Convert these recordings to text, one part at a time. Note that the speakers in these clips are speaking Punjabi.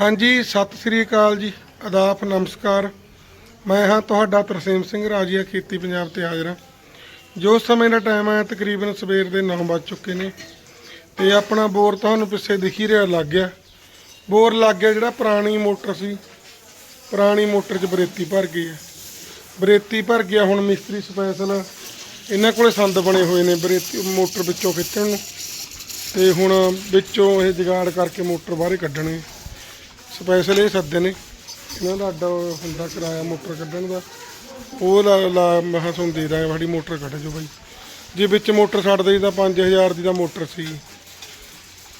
ਹਾਂਜੀ, ਸਤਿ ਸ੍ਰੀ ਅਕਾਲ ਜੀ। ਆਦਾਬ ਨਮਸਕਾਰ। ਮੈਂ ਹਾਂ ਤੁਹਾਡਾ ਤਰਸੇਮ ਸਿੰਘ, ਰਾਜੀਆ ਖੇਤੀ ਪੰਜਾਬ ਤੇ ਹਾਜ਼ਰ ਹਾਂ। ਜੋ ਸਮੇਂ ਦਾ ਟਾਈਮ ਹੈ ਤਕਰੀਬਨ ਸਵੇਰ ਦੇ 9 ਵੱਜ ਚੁੱਕੇ ਨੇ। ਤੇ ਆਪਣਾ ਬੋਰ ਤੁਹਾਨੂੰ ਪਿੱਛੇ ਦਿਖੀ ਰਿਹਾ, ਲੱਗ ਗਿਆ। ਬੋਰ ਲੱਗ ਗਿਆ ਜਿਹੜਾ ਪੁਰਾਣੀ ਮੋਟਰ ਸੀ। ਪੁਰਾਣੀ ਮੋਟਰ 'ਚ ਬਰੇਤੀ ਭਰ ਗਈ ਹੈ। ਬਰੇਤੀ ਭਰ ਗਿਆ, ਹੁਣ ਮਿਸਤਰੀ ਸਪੈਸ਼ਲ ਇਹਨਾਂ ਕੋਲੇ ਸੰਦ ਬਣੇ ਹੋਏ ਨੇ ਬਰੇਤੀ ਮੋਟਰ ਵਿੱਚੋਂ ਖਿੱਚਣ ਨੂੰ। ਤੇ ਹੁਣ ਵਿੱਚੋਂ ਇਹ ਜਗਾੜ ਕਰਕੇ ਮੋਟਰ ਬਾਹਰ ਕੱਢਣੇ। ਸਪੈਸ਼ਲ ਇਹ ਸੱਦੇ ਨੇ, ਇਹਨਾਂ ਦਾ ਅੱਡਾ ਹੁੰਦਾ ਕਿਰਾਇਆ ਮੋਟਰ ਕੱਢਣ ਦਾ। ਉਹ ਲਾ ਲਾ, ਮੈਂ ਕਿਹਾ ਤੁਹਾਨੂੰ ਦੇ ਦਾਂਗੇ, ਸਾਡੀ ਮੋਟਰ ਕੱਢ ਜੋ ਬਾਈ। ਜੇ ਵਿੱਚ ਮੋਟਰ ਛੱਡ ਦੇਈ ਤਾਂ 5000 ਦੀ ਤਾਂ ਮੋਟਰ ਸੀ।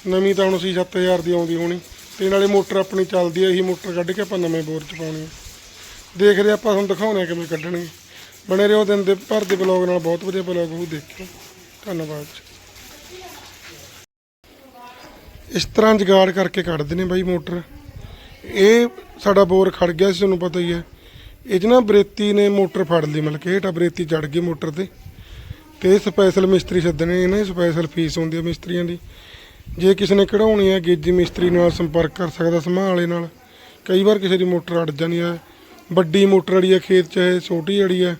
ਨਵੀਂ ਤਾਂ ਹੁਣ ਸੀ 7000 ਦੀ ਆਉਂਦੀ ਹੋਣੀ। ਤੇ ਨਾਲੇ ਮੋਟਰ ਆਪਣੀ ਚੱਲਦੀ ਹੈ ਇਹੀ ਮੋਟਰ ਕੱਢ ਕੇ ਆਪਾਂ ਨਵੇਂ ਬੋਰ ਚ ਪਾਉਣੀ ਹੈ ਦੇਖਦੇ ਆਪਾਂ ਤੁਹਾਨੂੰ ਦਿਖਾਉਣੇ ਆ ਕਿਵੇਂ ਕੱਢਣਗੇ ਬਣੇ ਰਹੋ ਦਿਨ ਦੇ, ਭਰ ਦੇ ਬਲੌਗ ਨਾਲ, ਬਹੁਤ ਵਧੀਆ ਬਲੌਗ ਉਹ ਦੇਖਿਓ। ਧੰਨਵਾਦ ਜੀ। ਇਸ ਤਰ੍ਹਾਂ ਜਗਾੜ ਕਰਕੇ ਕੱਢਦੇ ਨੇ ਬਾਈ ਮੋਟਰ। ਇਹ ਸਾਡਾ ਬੋਰ ਖੜ ਗਿਆ ਸੀ, ਤੁਹਾਨੂੰ ਪਤਾ ਹੀ ਹੈ। ਇਹ 'ਚ ਨਾ ਬਰੇਤੀ ਨੇ ਮੋਟਰ ਫੜ ਲਈ, ਮਤਲਬ ਕਿ ਹੇਠਾਂ ਬਰੇਤੀ ਚੜ ਗਈ ਮੋਟਰ ਤੇ। ਤੇ ਸਪੈਸ਼ਲ ਮਿਸਤਰੀ ਸੱਦਣੇ, ਇਹਨਾਂ ਸਪੈਸ਼ਲ ਫੀਸ ਹੁੰਦੀ ਹੈ ਮਿਸਤਰੀਆਂ ਦੀ। ਜੇ ਕਿਸੇ ਨੇ ਕਢਾਉਣੀ ਹੈ ਗੇਜੀ ਮਿਸਤਰੀ ਨਾਲ ਸੰਪਰਕ ਕਰ ਸਕਦਾ ਸਮਾਂ ਵਾਲੇ ਨਾਲ। ਕਈ ਵਾਰ ਕਿਸੇ ਦੀ ਮੋਟਰ ਅੜ ਜਾਂਦੀ ਹੈ ਵੱਡੀ ਮੋਟਰ ਵਾਲੀ ਹੈ ਖੇਤ ਚਾਹੇ ਛੋਟੀ ਵਾਲੀ ਹੈ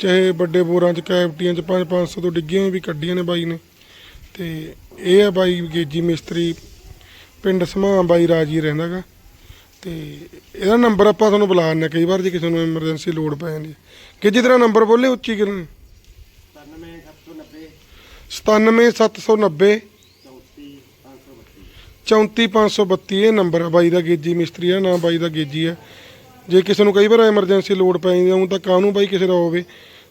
ਚਾਹੇ ਵੱਡੇ ਬੋਰਾਂ 'ਚ, ਕੈਵਟੀਆਂ 'ਚ 5-500 ਤੋਂ ਡਿੱਗੀਆਂ ਵੀ ਕੱਢੀਆਂ ਨੇ ਬਾਈ ਨੇ। ਤੇ ਇਹ ਹੈ ਬਾਈ ਗੇਜੀ ਮਿਸਤਰੀ, ਪਿੰਡ ਸਮਾਂ ਬਾਈ ਰਾਜੀ ਰਹਿੰਦਾਗਾ ਤੇ ਇਹਦਾ ਨੰਬਰ ਆਪਾਂ ਤੁਹਾਨੂੰ ਬੁਲਾ ਦਿੰਦੇ ਹਾਂ। ਕਈ ਵਾਰ ਜੇ ਕਿਸੇ ਨੂੰ ਐਮਰਜੈਂਸੀ ਲੋੜ ਪੈ ਜਾਂਦੀ ਹੈ। ਕਿ ਜਿਹਦਾ ਨੰਬਰ ਬੋਲੇ, ਉੱਚੀ ਕਰਨ 97790 34532 ਇਹ ਨੰਬਰ ਆ ਬਾਈ ਦਾ ਗੇਜੀ ਮਿਸਤਰੀ ਆ, ਨਾ ਬਾਈ ਦਾ ਗੇਜੀ ਆ। ਜੇ ਕਿਸੇ ਨੂੰ ਕਈ ਵਾਰ ਐਮਰਜੈਂਸੀ ਲੋੜ ਪੈ ਜਾਂਦੀ ਆ ਊਂ ਤਾਂ ਕਾਹਨੂੰ ਬਾਈ ਕਿਸੇ ਦਾ ਹੋਵੇ।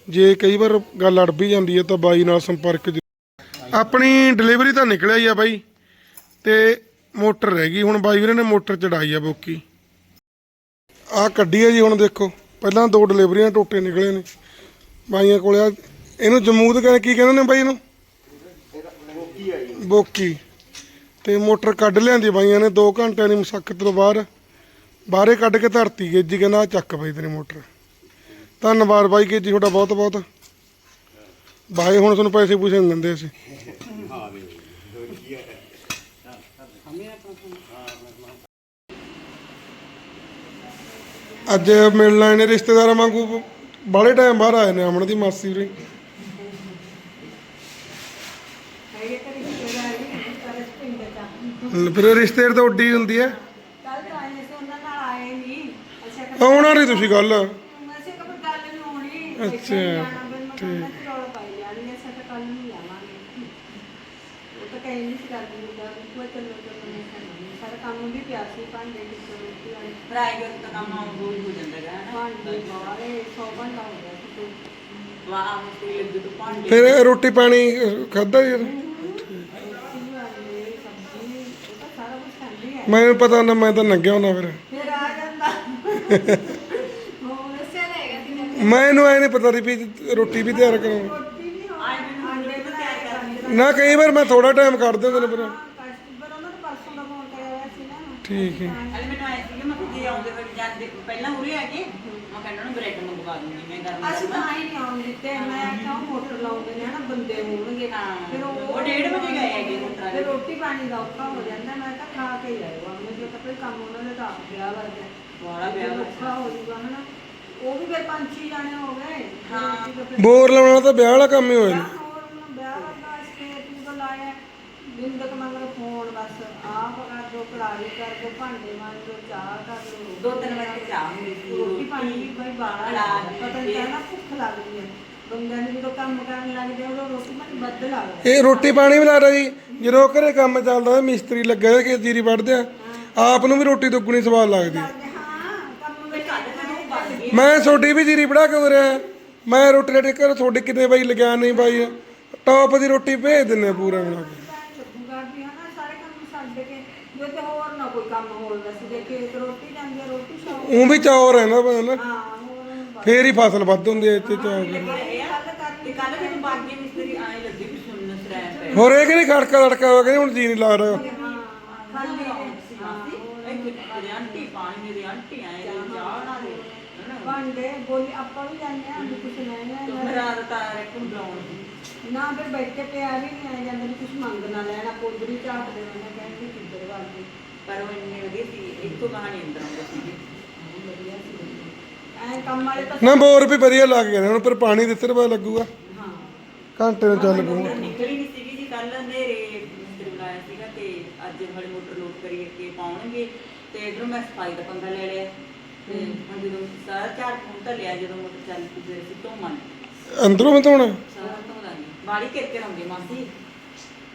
ਜੇ ਕਈ ਵਾਰ ਗੱਲ ਅੜ ਵੀ ਜਾਂਦੀ ਹੈ ਤਾਂ ਬਾਈ ਨਾਲ ਸੰਪਰਕ ਜ਼ਰੂਰ- ਆਪਣੀ ਡਿਲੀਵਰੀ ਤਾਂ ਨਿਕਲਿਆ ਹੀ ਆ ਬਾਈ। ਤੇ ਮੋਟਰ ਰਹਿ ਗਈ। ਹੁਣ ਬਾਈ ਵੀਰੇ ਨੇ ਮੋਟਰ ਚੜਾਈ ਆ ਬੋਕੀ। ਆ ਕੱਢੀ ਆ ਜੀ ਹੁਣ ਦੇਖੋ। ਪਹਿਲਾਂ ਦੋ ਡਿਲੀਵਰੀਆਂ ਟੋਟੇ ਨਿਕਲੇ ਨੇ। ਬਾਈਆਂ ਕੋਲੇ ਆ। ਇਹਨੂੰ ਜਮੂਦ ਕਹਿੰਦੇ ਕੀ ਕਹਿੰਦੇ ਨੇ ਬਾਈ ਇਹਨੂੰ? ਬੋਕੀ। ਤੇ ਮੋਟਰ ਕੱਢ ਲਿਆਂਦੀ ਬਾਈਆਂ ਨੇ। 2 ਘੰਟਿਆਂ ਦੀ ਮੁਸ਼ੱਕਤ ਤੋਂ ਬਾਹਰ ਬਾਹਰੇ ਕੱਢ ਕੇ ਧਰਤੀ ਗਏ ਜੀ ਕਹਿੰਦਾ, ਆਹ ਚੱਕ ਬਈ ਤੇਰੀ ਮੋਟਰ। ਧੰਨਵਾਦ ਬਾਈ ਕੇ ਜੀ ਤੁਹਾਡਾ ਬਹੁਤ ਬਹੁਤ ਬਾਈ ਹੁਣ ਤੁਹਾਨੂੰ ਪੈਸੇ ਪੂਸੇ ਨਹੀਂ ਦਿੰਦੇ ਅਸੀਂ। ਅੱਜ ਮਿਲਣਾ ਇਹਨੇ ਰਿਸ਼ਤੇਦਾਰਾਂ ਵਾਂਗੂ ਬਾਹਲੇ ਟਾਈਮ ਬਾਹਰ ਆਏ ਨੇ ਅਮਨ ਦੀ ਮਾਸੀ ਵੀ। ਫਿਰ ਰਿਸ਼ਤੇਦਾਰ ਤਾਂ ਉੱਡੀ ਹੁੰਦੀ ਹੈ। ਆਉਣਾ ਨਹੀਂ ਤੁਸੀਂ ਗੱਲ। ਅੱਛਾ, ਠੀਕ। ਕੰਮ ਵੀ ਪਿਆ ਸੀ ਭਾਂਡੇ ਪ੍ਰਾਈਵੇਟ ਦਾ ਕੰਮ ਆਉਂ ਰੋਜ਼ ਹੋ ਜਾਂਦਾ ਹੈ ਨਾ ਭਾਂਡੇ ਬਾਰੇ 100 ਘੰਟਾ ਹੋ ਗਿਆ ਸੀ ਕੋਈ। ਵਾਹ ਮੁਸ਼ਕਿਲ ਲੱਗੇ ਤਾਂ ਭਾਂਡੇ ਫਿਰ ਰੋਟੀ ਪਾਣੀ ਖਾਦਾ ਯਾਰ ਸਬਜ਼ੀ ਵਾਲੀ ਸਬਜ਼ੀ ਉਹ ਤਾਂ ਸਾਰਾ ਕੁਝ ਖਾਂਦੀ ਹੈ। ਮੈਨੂੰ ਪਤਾ ਨਾ ਮੈਂ ਤਾਂ ਨੰਗਿਆ ਹੁੰਦਾ ਫਿਰ। ਫਿਰ ਆ ਜਾਂਦਾ। ਉਹ ਇਸੇ ਲੈਗਾ ਸੀ ਮੈਨੂੰ। ਐ ਨਹੀਂ ਪਤਾ ਸੀ ਵੀ ਰੋਟੀ ਵੀ ਤਿਆਰ ਕਰਾਂ। ਰੋਟੀ ਵੀ ਹੋ ਆਂਡੇ ਵੀ ਤਿਆਰ ਕਰਨੀ। ਨਾ ਕਈ ਵਾਰ ਮੈਂ ਥੋੜਾ ਟਾਈਮ ਕੱਢ ਦਿੰਦੇ ਨੇ ਫਿਰ ਕਸਟਮਰ ਉਹਨਾਂ ਨੂੰ ਪਰਸੋਂ ਦਾ ਫੋਨ ਕਰਿਆ ਹੋਇਆ ਸੀ ਨਾ ਠੀਕ ਹੈ। ਅਲੇ ਮੈਨੂੰ ਆਏ ਸੀ ਮੈਂ ਕਿਹਾ ਜੇ ਆਉਂਦੇ ਫਿਰ ਜਾਂਦੇ ਪਹਿਲਾਂ ਉਰੇ ਆ ਕੇ ਮੈਂ ਕਹਿੰਦਾ ਨੂੰ ਬ੍ਰੈਡ ਮੰਗਵਾ ਦੂੰਗੀ ਮੈਂ ਗਰਮ ਅਸੀਂ ਤਾਂ ਹੀ ਨਹੀਂ ਆਉਣ ਦਿੱਤੇ ਮੈਂ ਕਿਹਾ ਉਹ ਮੋਟਰ ਲਾਉਂਦੇ ਨੇ ਹਨਾ ਬੰਦੇ ਹੋਣਗੇ। ਹਾਂ। ਫਿਰ ਉਹ ਉਹ ਡੇਢ ਵਜੇ ਗਏ ਹੈਗੇ ਮੋਟਰਾਂ ਫਿਰ ਦੇ। ਰੋਟੀ ਪਾਣੀ ਦਾ ਔਖਾ ਹੋ ਜਾਂਦਾ ਮੈਂ ਤਾਂ ਖਾ ਕੇ ਹੀ ਆਇਆ ਮੈਂ ਜੋ ਤਾਂ ਕੋਈ ਕੰਮ ਉਹਨਾਂ ਦੇ ਤਾਂ ਵਿਆਹ ਵਰਗਾ ਵਾਲਾ ਵਿਆਹ ਔਖਾ ਹੋ ਜੂਗਾ ਹਨਾ। ਉਹ ਵੀ ਫਿਰ ਪੰਜ ਛੇ ਜਾਣੇ ਹੋ ਗਏ ਹਾਂ। ਤਾਂ ਬੋਰ ਲਾਉਣਾ ਤਾਂ ਵਿਆਹ ਵਾਲਾ ਕੰਮ ਹੀ ਹੋਇਆ ਵਿਆਹ ਹੋਰ ਹੁਣ ਵਿਆਹ ਵਰਗਾ ਸਟੇਟ ਨੂੰ ਤਾਂ ਲਾਇਆ ਬਿੰਦਕ ਮਗਰ ਫੋਨ ਬਸ ਆਪ ਕਰ ਦੋ ਕੜਾਈ ਕਰ ਦੋ ਭਾਂਡੇ ਮਾਂਜ ਚਾਹ ਕਰ ਦੋ ਦੋ ਤਿੰਨ ਵਜੇ ਚਾਹ ਹੁੰਦੀ ਸੀ ਰੋਟੀ ਪਾਣੀ ਵੀ ਬਾਹਰ ਅਨਾਜ ਪਤਾ ਨਹੀਂ ਨਾ ਭੁੱਖ ਲੱਗਦੀ ਹੈ। ਬੰਦਿਆਂ ਨੂੰ ਜਦੋਂ ਕੰਮ ਕਰਨ ਲੱਗਦੇ ਆ, ਉਦੋਂ ਰੋਟੀ ਪਾਣੀ ਵੱਧ ਲੱਗਦਾ। ਇਹ ਰੋਟੀ ਪਾਣੀ ਵੀ ਲੱਗਦਾ ਜੀ। ਜਦੋਂ ਘਰੇ ਕੰਮ ਚੱਲਦਾ ਮਿਸਤਰੀ ਲੱਗਾ ਹੈ ਕਿ ਜੀਰੀ ਵੱਢਦੇ ਆ। ਆਪ ਨੂੰ ਵੀ ਰੋਟੀ ਦੁੱਗਣੀ ਸਵਾਦ ਲੱਗਦੀ। ਮੈਂ ਤੁਹਾਡੀ ਵੀ ਜੀਰੀ ਵੜਾ ਕੇ ਰਿਹਾ। ਮੈਂ ਰੋਟੀ ਰੇਟੀ ਕਰ ਤੁਹਾਡੇ ਕਿੰਨੇ ਬਾਈ ਲਗਿਆ ਨਹੀਂ ਬਾਈ। ਟੌਪ ਦੀ ਰੋਟੀ ਭੇਜ ਦਿੰਨੇ ਪੂਰਾ ਬਣਾ ਕੇ ਲੱਗੂਗਾ ਵੀ ਹਨਾ ਸਾਰੇ ਕੰਮ ਛੱਡ ਕੇ ਜੇ ਤੇ ਹੋਰ ਨਾ ਕੋਈ ਕੰਮ ਹੋਰ ਦੱਸ ਜੇ ਖੇਤ ਰੋਟੀ ਜਾਂਦੀ ਆ ਰੋਟੀ ਸ਼ੌਕ ਉਹ ਵੀ ਰਹਿੰਦਾ ਬੰਦਾ ਨਾ। ਹਾਂ ਹੋਰ ਫੇਰ ਹੀ ਫਸਲ ਵੱਧ ਹੁੰਦੀ ਹੈ ਇੱਥੇ ਲੱਗੇ ਤੇ ਕੱਲ ਮੈਨੂੰ ਬਾਗੀ ਮਿਸਤਰੀ ਆਏ ਲੱਗੇ ਵੀ ਸੁਣਨ ਸਰਾਇ ਪੈ ਹੋਰ ਇਹ ਕਿਹੜੀ ਖੜਕਾ ਲੜਕਾ ਹੋ ਗਿਆ ਹੁਣ ਜੀ ਨਹੀਂ ਲਾ ਰਿਹਾ ਖਾਲੀ ਸੀ ਮਾਸੀ ਇੱਕ ਮੇਰੀ ਆਂਟੀ ਪਾਣੀ ਮੇਰੀ ਆਂਟੀ ਆਏ ਨੇ ਚਾਹ ਨਾ ਦੇ ਹਨਾ। ਭਾਂਡੇ ਬੋਲੀ ਆਪਾਂ ਵੀ ਜਾਂਦੇ ਆ ਵੀ ਕੁਛ ਲੈਣਾ ਮੇਰਾ ਤਾਂ ਰੈਕੂ ਬਲਾਉਣ ਨਾ ਫਿਰ ਬੈਠ ਕੇ ਪਿਆਰ ਹੀ ਨਹੀਂ ਆ ਜਾਂਦਾ ਵੀ ਕੁਛ ਮੰਗ ਨਾ ਲੈਣਾ ਕੋਦਰੀ ਝਾਟ ਦੇ ਮੈਂ ਕਹਿੰਦੀ ਕਿੱਧਰ ਵੱਲ ਦੀ ਪਰ ਉਹ ਇੰਨੇ ਵਧੀਆ ਸੀ ਇੱਥੋਂ ਕਹਾਣੀ ਅੰਦਰ ਆਉਂਦਾ ਸੀ। ਐ ਕੰਮ ਵਾਲੇ ਤਾਂ ਨਾ ਬੋਰ ਵੀ ਵਧੀਆ ਲੱਗ ਗਏ ਨੇ ਹੁਣ ਪਰ ਪਾਣੀ ਦਿੱਤੇ ਪਤਾ ਲੱਗੂਗਾ। ਹਾਂ। ਘੰਟੇ ਨੂੰ ਚੱਲ ਪਊਗਾ ਨਿਕਲੀ ਨਹੀਂ ਸੀਗੀ ਜੀ ਕੱਲ ਹਨੇਰੇ ਮਿਸਤਰੀ ਬੁਲਾਇਆ ਸੀਗਾ ਤੇ ਅੱਜ ਹਲੇ ਮੋਟਰ ਲੋਡ ਕਰੀ ਕੇ ਪਾਉਣਗੇ ਤੇ ਇਧਰੋਂ ਮੈਂ ਸਫ਼ਾਈ ਦਾ ਪੰਗਾ ਲੈ ਲਿਆ। ਤੇ ਹੁਣ ਜਦੋਂ ਸਾਰਾ ਚਾਰ ਫੋਨ ਤਾਂ ਲਿਆ ਜਦੋਂ ਮੋਟਰ ਚੱਲ ਪਈ ਫਿਰ ਅਸੀਂ ਧੋਵਾਂ ਅੰਦਰੋਂ ਸਾਰਾ ਬਾੜੀ ਕਰਕੇ ਰੰਗੇ ਮਾਸੀ।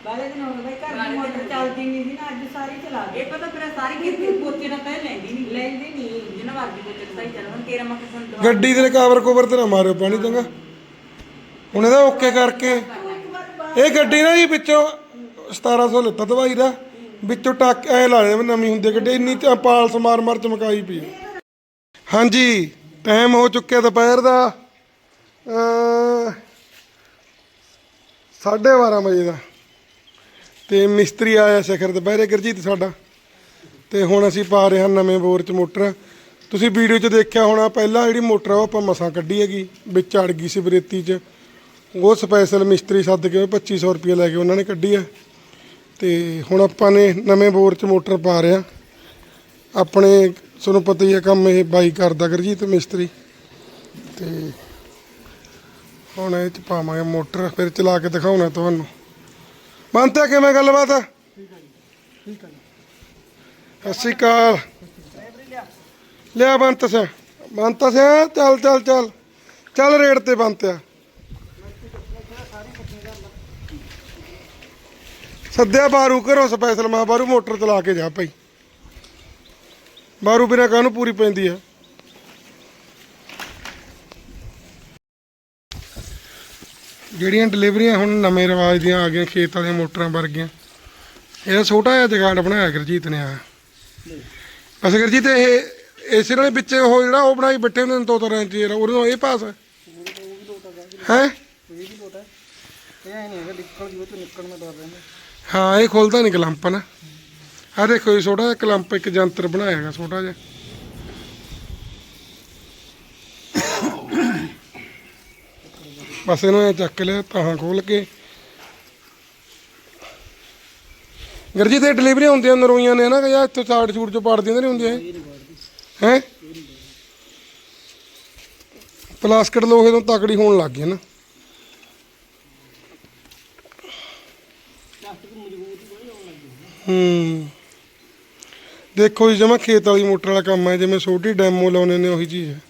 ਬਾਲੇ ਦਿਨ ਹੁਣ ਬਈ ਘਰ ਦੀ ਮੋਟਰ ਚੱਲਦੀ ਨਹੀਂ ਸੀ ਨਾ ਅੱਜ ਸਾਰੀ ਚਲਾ ਦੇ ਇਹ ਪਤਾ ਫਿਰ ਸਾਰੀ ਕਿਤੇ ਪੋਚੇ ਨਾਲ ਪਹਿ ਲੈਂਦੀ ਨਹੀਂ। ਲੈਂਦੀ ਨਹੀਂ। ਜਿੰਨਾ ਵਾਰ ਦੀ ਪੋਚੇ ਸਹੀ ਚੱਲ ਹੁਣ ਤੇਰਾ ਮੱਕ ਸੁਣ ਦਵਾ ਗੱਡੀ ਦੇ। ਕਵਰ ਕੋਵਰ ਤੇ ਨਾ ਮਾਰਿਓ ਪਾਣੀ ਚੰਗਾ। ਹੁਣ ਇਹਦਾ ਓਕੇ ਕਰਕੇ। ਇਹ ਗੱਡੀ ਨਾ ਜੀ ਵਿੱਚੋਂ 1700 ਲਿੱਤਾ ਦਵਾਈ ਦਾ। ਵਿੱਚੋਂ ਟੱਕ ਐ ਲਾ ਦੇ ਨਵੀਂ ਹੁੰਦੀ ਗੱਡੀ ਇੰਨੀ ਤਾਂ ਪਾਲਸ ਮਾਰ ਮਾਰ ਚਮਕਾਈ ਪਈ। ਹਾਂਜੀ ਟਾਈਮ ਹੋ ਚੁੱਕਿਆ ਦੁਪਹਿਰ ਦਾ ਅ 12:30 ਵਜੇ ਦਾ। ਤੇ ਮਿਸਤਰੀ ਆਇਆ ਸਿਖਰ ਦੁਪਹਿਰੇ ਗੁਰਜੀਤ ਸਾਡਾ। ਤੇ ਹੁਣ ਅਸੀਂ ਪਾ ਰਹੇ ਹਾਂ ਨਵੇਂ ਬੋਰ ਚ ਮੋਟਰ। ਤੁਸੀਂ ਵੀਡੀਓ 'ਚ ਦੇਖਿਆ ਹੋਣਾ, ਪਹਿਲਾਂ ਜਿਹੜੀ ਮੋਟਰ ਆ ਉਹ ਆਪਾਂ ਮਸਾਂ ਕੱਢੀ ਹੈਗੀ, ਵਿੱਚ ਅੜ ਗਈ ਸੀ ਬਰੇਤੀ 'ਚ। ਉਹ ਸਪੈਸ਼ਲ ਮਿਸਤਰੀ ਸੱਦ ਕੇ ਉਹ 2500 ਰੁਪਏ ਲੈ ਕੇ ਉਹਨਾਂ ਨੇ ਕੱਢੀ ਆ। ਤੇ ਹੁਣ ਆਪਾਂ ਨੇ ਨਵੇਂ ਬੋਰ 'ਚ ਮੋਟਰ ਪਾ ਰਹੇ ਆਪਣੇ, ਤੁਹਾਨੂੰ ਪਤਾ ਹੀ ਹੈ ਕੰਮ ਇਹ ਬਾਈ ਕਰਦਾ ਗੁਰਜੀਤ, ਮਿਸਤਰੀ। ਤੇ ਹੁਣ ਇਹ 'ਚ ਪਾਵਾਂਗੇ ਮੋਟਰ, ਫਿਰ ਚਲਾ ਕੇ ਦਿਖਾਉਣਾ ਤੁਹਾਨੂੰ। ਮੰਨਤੇ ਕਿਵੇਂ ਗੱਲਬਾਤ? ਸਤਿ ਸ਼੍ਰੀ ਅਕਾਲ। ਲਿਆ ਬੰਤ ਸਿਆ। ਬੰਤ ਸਿਆ, ਚੱਲ ਚੱਲ ਚੱਲ। ਚੱਲ ਰੇਡ ਤੇ ਬੰਤਿਆ ਸੱਦਿਆ ਬਾਰੂ ਘਰੋਂ ਸਪੈਸ਼ਲ ਮਾ ਬਾਰੂ ਮੋਟਰ ਚਲਾ ਕੇ ਜਾ ਭਾਈ। ਬਾਰੂ ਬਿਨਾ ਕਾਹਨੂੰ ਪੂਰੀ ਪੈਂਦੀ ਹੈ ਜਿਹੜੀਆਂ ਡਿਲੀਵਰੀਆਂ ਹੁਣ ਨਵੇਂ ਰਿਵਾਜ ਦੀਆਂ ਆ ਗਈਆਂ, ਖੇਤ ਵਾਲੀਆਂ ਮੋਟਰਾਂ ਵਰਗੀਆਂ। ਇਹਦਾ ਛੋਟਾ ਜਿਹਾ ਜਗਾੜ ਬਣਾਇਆ ਗੁਰਜੀਤ ਨੇ ਆ। ਬਸ ਗੁਰਜੀਤ, ਇਹ ਇਸੇ ਨਾਲ ਵਿੱਚ ਉਹ ਜਿਹੜਾ ਉਹ ਬਣਾਈ ਬੱਟੇ ਉਹਨਾਂ ਦੋ ਦੋ ਇੰਚ ਜਿਹੜਾ, ਉਹਦੇ ਇਹ ਪਾਸ ਹੈ? ਹਾਂ, ਇਹ ਖੋਲਦਾ ਨਹੀਂ ਕਲੰਪ ਨਾ। ਆ ਦੇਖੋ ਇਹ ਛੋਟਾ ਜਿਹਾ ਕਲੰਪ ਇੱਕ ਜੰਤਰ ਬਣਾਇਆ ਹੈਗਾ, ਛੋਟਾ ਜਿਹਾ। ਬਸ ਇਹਨੂੰ ਚੱਕ ਲਿਆ ਤਾਂ ਖੋਲ ਕੇ। ਗਰਜੀ ਤੇ ਡਿਲੀਵਰੀ ਹੁੰਦੀਆਂ ਨਰੋਈਆਂ ਨੇ ਨਾ, ਕਿ ਯਾ ਇੱਥੋਂ ਸਾਈਡ ਸ਼ੂਟ ਚੋਂ ਪਾੜਦੀਆਂ ਨਹੀਂ ਹੁੰਦੀਆਂ ਹੈ? ਪਲਾਸਟਿਕ ਲੋਹੇ ਤੋਂ ਤਕੜੀ ਹੋਣ ਲੱਗ ਗਈ ਨਾ। ਹੂੰ। ਦੇਖੋ ਜੀ, ਜਮਾ ਖੇਤ ਵਾਲੀ ਮੋਟਰ ਵਾਲਾ ਕੰਮ ਹੈ, ਜਿਵੇਂ ਛੋਟੀ ਡੈਮੋ ਲਾਉਣੇ ਨੇ, ਉਹੀ ਚੀਜ਼ ਹੈ।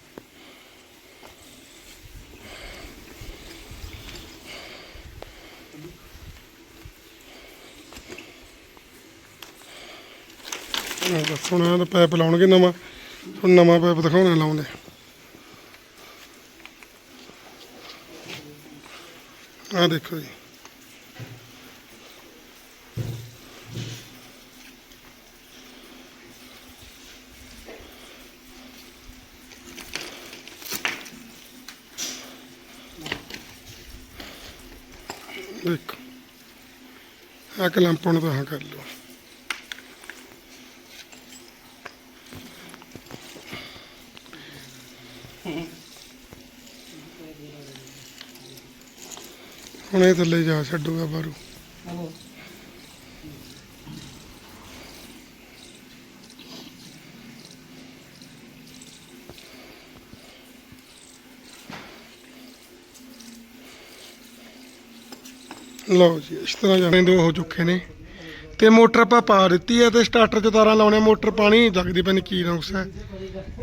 ਇਹ ਦੱਸੋ ਨਾ ਤਾਂ ਪਾਈਪ ਲਾਉਣਗੇ, ਨਵਾਂ, ਹੁਣ ਨਵਾਂ ਪਾਈਪ ਦਿਖਾਉਣਾ ਲਾਉਂਦੇ ਆਹ ਦੇਖੋ ਜੀ। ਦੇਖੋ ਆ ਕਲੰਪ ਨੂੰ ਤਾਂ ਹਾਂ ਕਰ ਲਓ। ਹੁਣੇ ਥੱਲੇ ਜਾ ਛੱਡੂਗਾ ਬਾਰੂ ਲਓ ਜੀ, ਇਸ ਤਰ੍ਹਾਂ ਜਾਣੇ ਦੋ ਹੋ ਚੁੱਕੇ ਨੇ। ਤੇ ਮੋਟਰ ਆਪਾਂ ਪਾ ਦਿੱਤੀ ਹੈ ਤੇ ਸਟਾਰਟਰ 'ਚ ਤਾਰਾਂ ਲਾਉਣੇ ਮੋਟਰ ਪਾਣੀ ਨਹੀਂ ਜਗਦੀ ਪੈਣੀ ਕੀ ਨੁਕਸ ਹੈ।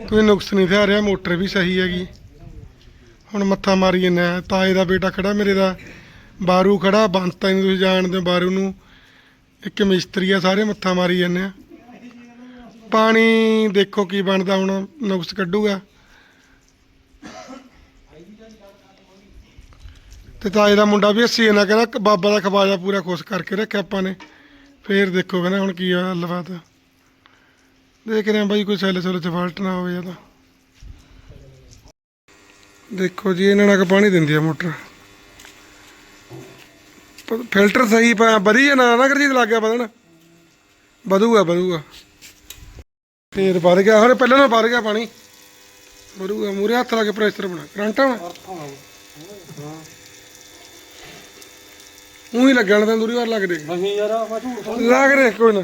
ਕੋਈ ਨੁਕਸ ਨਹੀਂ ਥਿਆ ਰਿਹਾ, ਮੋਟਰ ਵੀ ਸਹੀ ਹੈਗੀ। ਹੁਣ ਮੱਥਾ ਮਾਰੀ ਜੰਨਾ ਤਾਏ ਦਾ ਬੇਟਾ ਖੜਾ ਮੇਰੇ ਦਾ ਬਾਰੂ ਖੜਾ ਬੰਤਾ ਨੂੰ ਤੁਸੀਂ ਜਾਣਦੇ ਹੋ ਬਾਰੂ ਨੂੰ। ਇੱਕ ਮਿਸਤਰੀ ਆ, ਸਾਰੇ ਮੱਥਾ ਮਾਰੀ ਜਾਂਦੇ ਆ। ਪਾਣੀ ਦੇਖੋ ਕੀ ਬਣਦਾ ਹੁਣ, ਨੁਕਸ ਕੱਢੂਗਾ। ਤੇ ਤਾਏ ਦਾ ਮੁੰਡਾ ਵੀ ਹੱਸੀ ਨਾ ਕਹਿੰਦਾ ਬਾਬਾ ਦਾ ਖਵਾਜਾ ਪੂਰਾ ਖੁਸ਼ ਕਰਕੇ ਰੱਖਿਆ ਆਪਾਂ ਨੇ। ਫੇਰ ਦੇਖੋ ਕਹਿੰਦਾ ਹੁਣ ਕੀ ਆ ਗੱਲਬਾਤ ਦੇਖ ਰਹੇ ਹਾਂ ਬਾਈ, ਕੋਈ ਸੈੱਲ ਸੈੱਲ ਚ ਫਾਲਟ ਨਾ ਹੋਵੇ ਜਾਂ ਤਾਂ। ਦੇਖੋ ਜੀ, ਇਹਨਾਂ ਨਾਲ ਪਾਣੀ ਦਿੰਦੀ ਆ ਮੋਟਰ। ਫਿਲਟਰ ਸਹੀ ਪਾ ਵਧੀਆ ਨਾ ਨਾ ਕਰਜੀ ਲੱਗ ਗਿਆ ਵਧਣ। ਵਧੂਗਾ ਵਧੂਗਾ। ਫੇਰ ਵੱਧ ਗਿਆ ਹੁਣ ਪਹਿਲਾਂ ਨਾਲ ਵੱਧ ਗਿਆ ਪਾਣੀ। ਵਧੂਗਾ ਮੂਰੇ ਹੱਥ ਲਾ ਕੇ ਪ੍ਰੈਸ਼ਰ ਬਣਾ ਕਰੰਟ ਆਉਣਾ ਉਹੀ ਲੱਗਣ ਤਾਂ ਦੂਰੀ ਵਾਰ ਲੱਗ ਦੇ ਨਹੀਂ ਯਾਰ ਝੂਠ ਲੱਗ ਰਿਹਾ ਕੋਈ ਨਾ।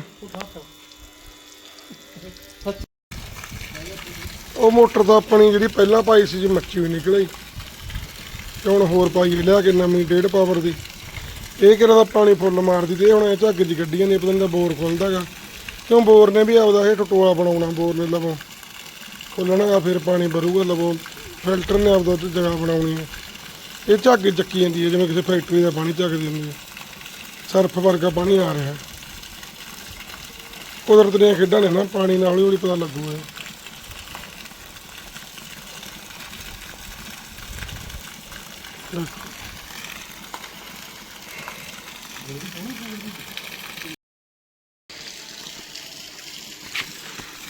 ਉਹ ਮੋਟਰ ਤਾਂ ਆਪਣੀ ਜਿਹੜੀ ਪਹਿਲਾਂ ਪਾਈ ਸੀ ਜੀ ਮੱਚੀ ਹੋਈ ਨਿਕਲ। ਤੇ ਹੁਣ ਹੋਰ ਪਾਈ ਲਿਆ ਕੇ ਨਵੀਂ ਡੇਢ ਪਾਵਰ ਦੀ। ਇਹ ਕਿਹੜਾ ਦਾ ਪਾਣੀ ਫੁੱਲ ਮਾਰਦੀ ਤੇ ਇਹ ਹੁਣ ਇਹ ਝੱਗ ਜੀ ਗੱਡੀਆਂ ਨੇ, ਪਤਾ ਨਹੀਂ ਦਾ ਬੋਰ ਖੁੱਲਦਾਗਾ ਕਿਉਂ ਬੋਰ ਨੇ ਵੀ ਆਪਦਾ ਇਹ ਟਟੋਆ ਬਣਾਉਣਾ, ਬੋਰ ਨੇ ਲਵੋਂ। ਖੋਲਣਾਗਾ, ਫਿਰ ਪਾਣੀ ਭਰੂਗਾ ਲਵੋ। ਫਿਲਟਰ ਨੇ ਆਪਦਾ ਉੱਤੇ ਜਗ੍ਹਾ ਬਣਾਉਣੀ ਹੈ ਇਹ ਝੱਗ ਚੱਕੀ ਜਾਂਦੀ ਹੈ ਜਿਵੇਂ ਕਿਸੇ ਫੈਕਟਰੀ ਦਾ ਪਾਣੀ ਝੱਕਦੀ ਹੁੰਦੀ ਹੈ ਸਰਫ ਵਰਗਾ ਪਾਣੀ ਆ ਰਿਹਾ। ਕੁਦਰਤ ਦੀਆਂ ਖੇਡਾਂ ਨੇ ਨਾ, ਪਾਣੀ ਨਾਲ ਹੌਲੀ ਹੌਲੀ ਪਤਾ ਲੱਗੂਗਾ। ਇਹ।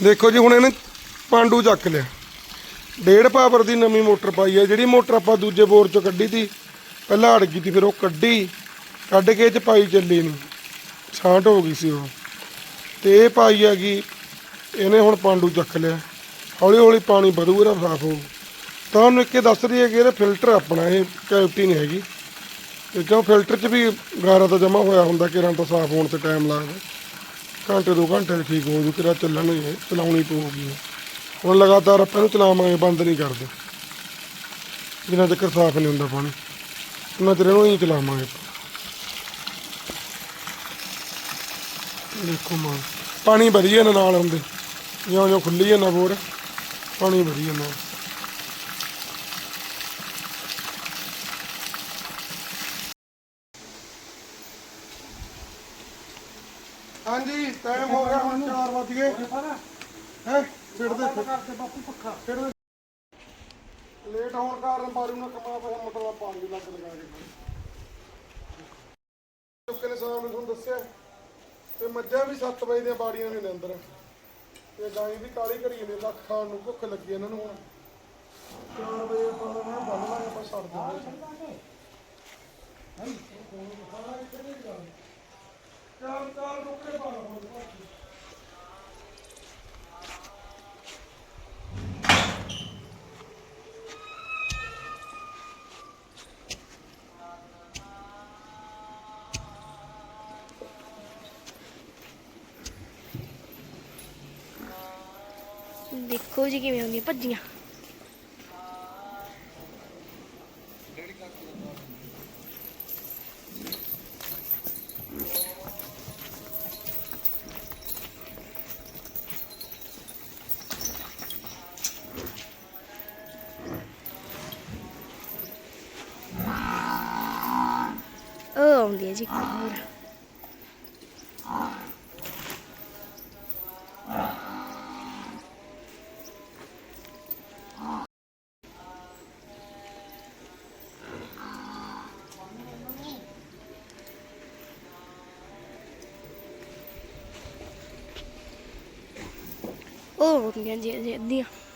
ਦੇਖੋ ਜੀ, ਹੁਣ ਇਹਨੇ ਪਾਂਡੂ ਚੱਕ ਲਿਆ। ਡੇਢ ਪਾਵਰ ਦੀ ਨਵੀਂ ਮੋਟਰ ਪਾਈ ਹੈ ਜਿਹੜੀ ਮੋਟਰ ਆਪਾਂ ਦੂਜੇ ਬੋਰ ਚੋਂ ਕੱਢੀ ਤੀ, ਪਹਿਲਾਂ ਅੜ ਗਈ ਤੀ, ਫਿਰ ਉਹ ਕੱਢੀ। ਕੱਢ ਕੇ ਇਹ ਚ ਪਾਈ ਚੱਲੀ ਨਹੀਂ ਛਾਂਟ ਹੋ ਗਈ ਸੀ ਉਹ। ਤੇ ਇਹ ਪਾਈ ਹੈਗੀ, ਇਹਨੇ ਹੁਣ ਪਾਂਡੂ ਚੱਕ ਲਿਆ। ਹੌਲੀ ਹੌਲੀ ਪਾਣੀ ਵਧੂ, ਇਹਦਾ ਸਾਫ਼ ਹੋਊ। ਤਾਂ ਉਹਨੂੰ ਇੱਕ ਇਹ ਦੱਸ ਰਹੀ ਹੈ ਕਿ ਇਹਦਾ ਫਿਲਟਰ ਆਪਣਾ, ਇਹ ਕੈਵਿਟੀ ਨਹੀਂ ਹੈਗੀ। ਤੇ ਕਿਉਂ ਫਿਲਟਰ 'ਚ ਵੀ ਗਾਰਾ ਤਾਂ ਜਮਾ ਹੋਇਆ ਹੁੰਦਾ ਕਿਰਾਂ ਤਾਂ ਸਾਫ਼ ਹੋਣ ਤੇ ਟਾਈਮ ਲੱਗਦਾ। ਘੰਟੇ ਦੋ ਘੰਟੇ 'ਚ ਠੀਕ ਹੋ ਜੂ ਕਿਰਾ ਚੱਲਣ ਇਹ, ਚਲਾਉਣੀ ਪਊਗੀ। ਹੁਣ ਲਗਾਤਾਰ ਆਪਾਂ ਇਹਨੂੰ ਚਲਾਵਾਂਗੇ, ਬੰਦ ਨਹੀਂ ਕਰਦੇ। ਜਿੰਨਾ ਤੱਕ ਸਾਫ਼ ਨਹੀਂ ਹੁੰਦਾ ਪਾਣੀ। ਉਹਨਾਂ ਚਿਰ ਇਹਨੂੰ ਹੀ ਚਲਾਵਾਂਗੇ ਦੇਖੋ ਮਾਂ, ਪਾਣੀ ਵਧੀਆ ਨਾ ਨਾਲ ਹੁੰਦੇ। ਜਿਉਂ ਜਿਉਂ ਖੁੱਲੀ ਜਾਂਦਾ ਬੋਰ, ਪਾਣੀ ਵਧੀਆ ਨਾਲ ਹਾਂਜੀ ਟਾਈਮ ਹੋ ਗਿਆ ਹੁਣ 4 ਵਜ ਗਏ ਹੈ? ਛਿੜਦੇ ਕਰਕੇ ਬਾਪੂ ਪੱਖਾ ਛਿੜਦੇ ਲੇਟ ਹੋਣ ਕਾਰਨ ਬਾਰੂ ਨੂੰ ਕਮਾ ਪਿਆ ਮਤਲਬ ਪਾਣੀ ਲੱਗ ਲਗਾ ਕੇ ਚੁੱਕੇ ਨੇ ਤੁਹਾਨੂੰ ਦੱਸਿਆ। ਤੇ ਮੱਝਾਂ ਵੀ 7 ਵਜੇ ਦੀਆਂ ਬਾੜੀਆਂ ਨੇ ਅੰਦਰ। ਤੇ ਗਾਂ ਵੀ ਕਾਲੀ ਘੜੀ ਨੇ ਲੱਖ ਖਾਣ ਨੂੰ ਭੁੱਖ ਲੱਗੀ ਇਹਨਾਂ ਨੂੰ ਹੁਣ। 4 ਵਜੇ ਆਪਾਂ ਨਾ ਬੰਨ ਲਾਂਗੇ, ਆਪਾਂ ਛੱਡ ਦਿੰਦੇ ਚਾਰ ਚਾਰ ਟੁਕੜੇ ਪਾ ਲਓ ਦੇਖੋ ਜੀ ਕਿਵੇਂ ਹੁੰਦੀਆਂ ਭੱਜੀਆਂ ਉਹ ਆਉਂਦੀ ਹੈ ਜੀ ਹੋਰ ਉਹ ਆਉਂਦੀਆਂ ਜੀ ਜੀ ਅੱਧੀਆਂ ਇੱਥੋਂ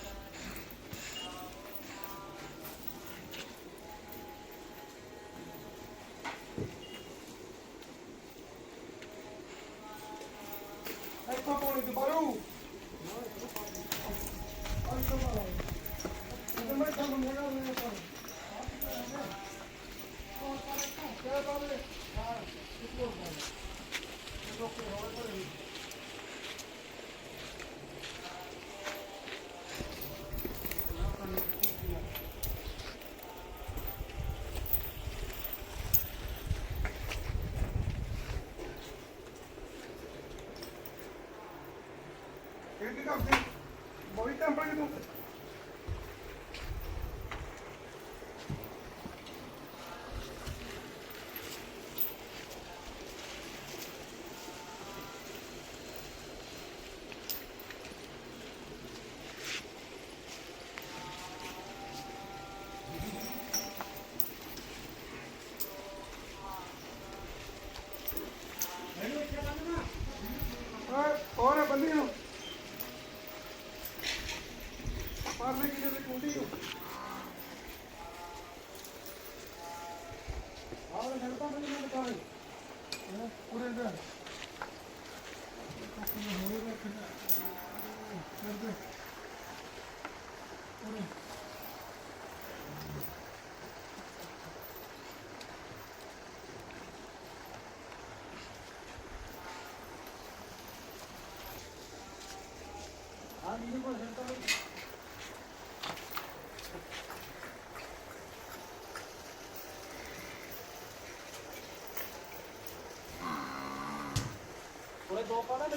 これどうかな？るこ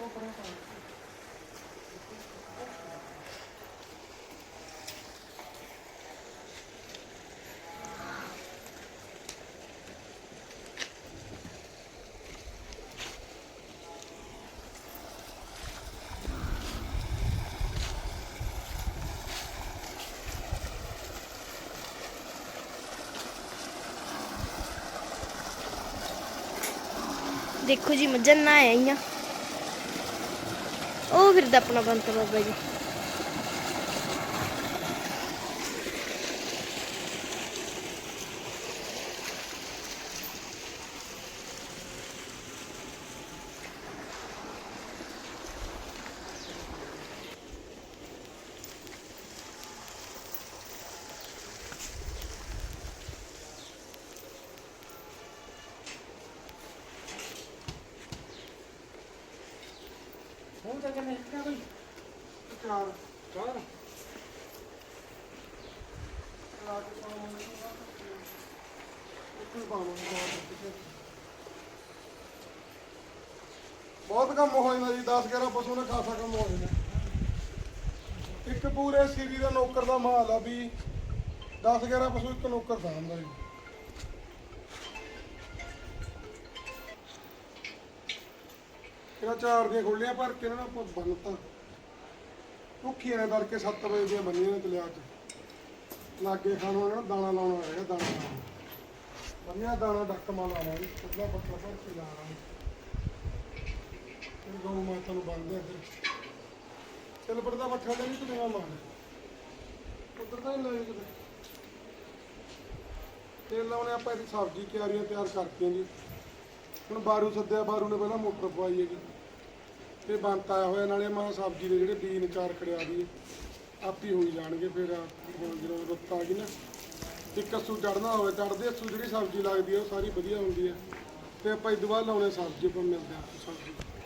れこれこれ ਦੇਖੋ ਜੀ ਮੱਝਾਂ ਨਾ ਆਈਆਂ ਉਹ ਫਿਰਦਾ ਆਪਣਾ ਬੰਤ ਬਾਬਾ ਜੀ ਤਾਂ ਕਿੰਨੇ ਕਿਹਾ ਬਈ ਚਾਰ। ਚਾਰ? ਉੱਥੇ ਪਾਵਾਂਗੇ ਬਹੁਤ ਪਿੱਛੇ। ਬਹੁਤ ਕੰਮ ਹੋ ਜਾਂਦਾ ਜੀ 10 11 ਪਸ਼ੂ ਨੇ ਖਾਸਾ ਕੰਮ ਹੋ ਜਾਂਦਾ ਇੱਕ ਪੂਰੇ ਸੀਰੀ ਦਾ ਨੌਕਰ ਦਾ ਮਾਲ ਆ ਵੀ 10 11 ਪਸ਼ੂ ਇੱਕ ਨੌਕਰ ਦਾ ਹੁੰਦਾ ਜੀ। ਇਹਦਾ ਚਾਰ ਦੀਆਂ ਖੋਲੀਆਂ ਭਰ ਕੇ ਇਹਨਾਂ ਨੂੰ ਆਪਾਂ ਬੰਨਤਾ ਭੁੱਖੀਆਂ ਨੇ ਕਰਕੇ 7 ਵਜੇ ਦੀਆਂ ਬੰਨੀਆਂ ਨੇ ਤਲਿਆ ਚ ਲਾਗੇ ਖਾਣ ਨੂੰ ਇਹਨਾਂ ਨੂੰ ਦਾਣਾ ਲਾਉਣਾ ਹੈਗਾ, ਦਾਣਾ ਬੰਨਿਆ ਦਾਣਾ, ਡੱਕ ਮਾ ਲਾਵਾਂਗੇ ਪਤਲਾ ਪਤਲਾ ਭਰ ਕੇ ਲਾਵਾਂਗੇ ਫਿਰ ਗਊ ਮਾਤਾ ਨੂੰ ਬੰਨਦੇ ਇੱਧਰ ਚੱਲ ਪੜਦਾ ਮੱਠਾ ਦੇ ਨਹੀਂ ਤੁਮੇ ਮਾਰ ਉੱਧਰ ਤਾਂ ਲੈ ਕਿਤੇ। ਤੇਲ ਲਾਉਣੇ ਆਪਾਂ ਇਹਦੀ ਸਬਜ਼ੀ ਕਿਆਰੀਆਂ ਤਿਆਰ ਕਰਤੀਆਂ ਜੀ। ਹੁਣ ਬਾਰੂ ਸੱਦਿਆ, ਬਾਰੂ ਨੇ ਪਹਿਲਾਂ ਮੋਟਰ ਪਵਾਈ ਹੈਗੀ। ਤੇ ਬੰਤ ਆਇਆ ਹੋਇਆ, ਨਾਲੇ ਮਾਂ ਸਬਜ਼ੀ ਦੇ ਜਿਹੜੇ ਬੀਨ ਚਾਰ ਖੜਿਆ ਦੀ ਆਪੀ ਹੋਈ ਜਾਣਗੇ ਫਿਰ ਜਦੋਂ ਰੁੱਤ ਆ ਗਈ ਨਾ। ਇੱਕ ਅੱਸੂ ਚੜਨਾ ਹੋਵੇ ਚੜਦੇ ਅੱਸੂ ਜਿਹੜੀ ਸਬਜ਼ੀ ਲੱਗਦੀ ਹੈ ਉਹ ਸਾਰੀ ਵਧੀਆ ਹੁੰਦੀ ਹੈ ਤੇ ਆਪਾਂ ਇਦੋਂ ਬਾਅਦ ਲਾਉਣੇ ਸਬਜ਼ੀ, ਆਪਾਂ ਮਿਲਦੇ ਆ ਸਬਜ਼ੀ।